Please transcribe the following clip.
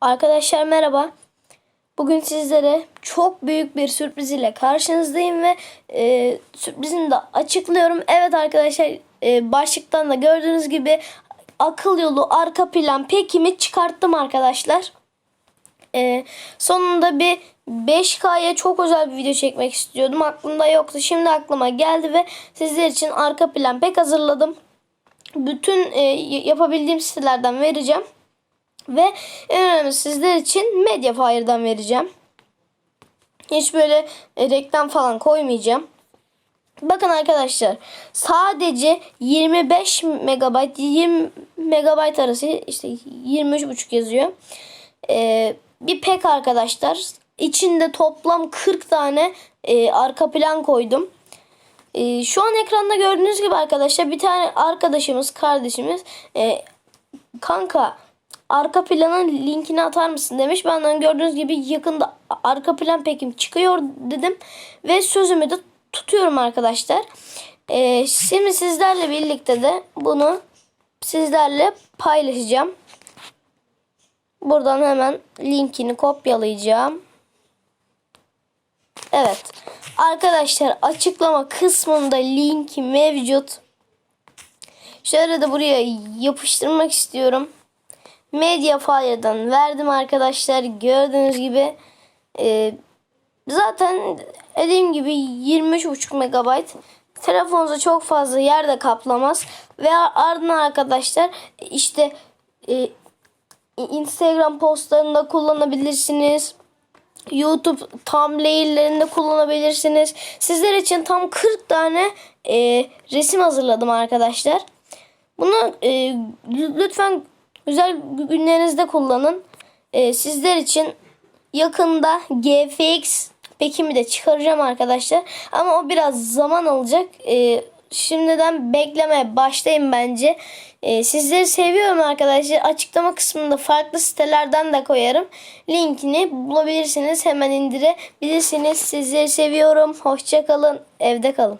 Arkadaşlar merhaba. Bugün sizlere çok büyük bir sürpriz ile karşınızdayım ve e, sürprizimi de açıklıyorum. Evet arkadaşlar e, başlıktan da gördüğünüz gibi akıl yolu arka plan pekimi çıkarttım arkadaşlar. E, sonunda bir 5K'ya çok özel bir video çekmek istiyordum. Aklımda yoktu. Şimdi aklıma geldi ve sizler için arka plan pek hazırladım. Bütün e, yapabildiğim sitelerden vereceğim. Ve en önemlisi sizler için Mediafire'dan vereceğim. Hiç böyle e, reklam falan koymayacağım. Bakın arkadaşlar sadece 25 megabayt 20 megabayt arası işte 23.5 yazıyor. Ee, bir pek arkadaşlar içinde toplam 40 tane e, arka plan koydum. E, şu an ekranda gördüğünüz gibi arkadaşlar bir tane arkadaşımız kardeşimiz e, kanka arka planın linkini atar mısın demiş. Benden gördüğünüz gibi yakında arka plan pekim çıkıyor dedim. Ve sözümü de tutuyorum arkadaşlar. Ee, şimdi sizlerle birlikte de bunu sizlerle paylaşacağım. Buradan hemen linkini kopyalayacağım. Evet. Arkadaşlar açıklama kısmında linki mevcut. Şöyle de buraya yapıştırmak istiyorum. Mediafire'dan verdim arkadaşlar. Gördüğünüz gibi e, zaten dediğim gibi 23.5 MB. Telefonunuza çok fazla yerde kaplamaz. Ve ardından arkadaşlar işte e, Instagram postlarında kullanabilirsiniz. YouTube thumbnail'lerinde kullanabilirsiniz. Sizler için tam 40 tane e, resim hazırladım arkadaşlar. Bunu e, lütfen güzel günlerinizde kullanın. E, sizler için yakında GFX pekimi de çıkaracağım arkadaşlar. Ama o biraz zaman alacak. E, şimdiden beklemeye başlayın bence. E, sizleri seviyorum arkadaşlar. Açıklama kısmında farklı sitelerden de koyarım. Linkini bulabilirsiniz. Hemen indirebilirsiniz. Sizleri seviyorum. Hoşçakalın. Evde kalın.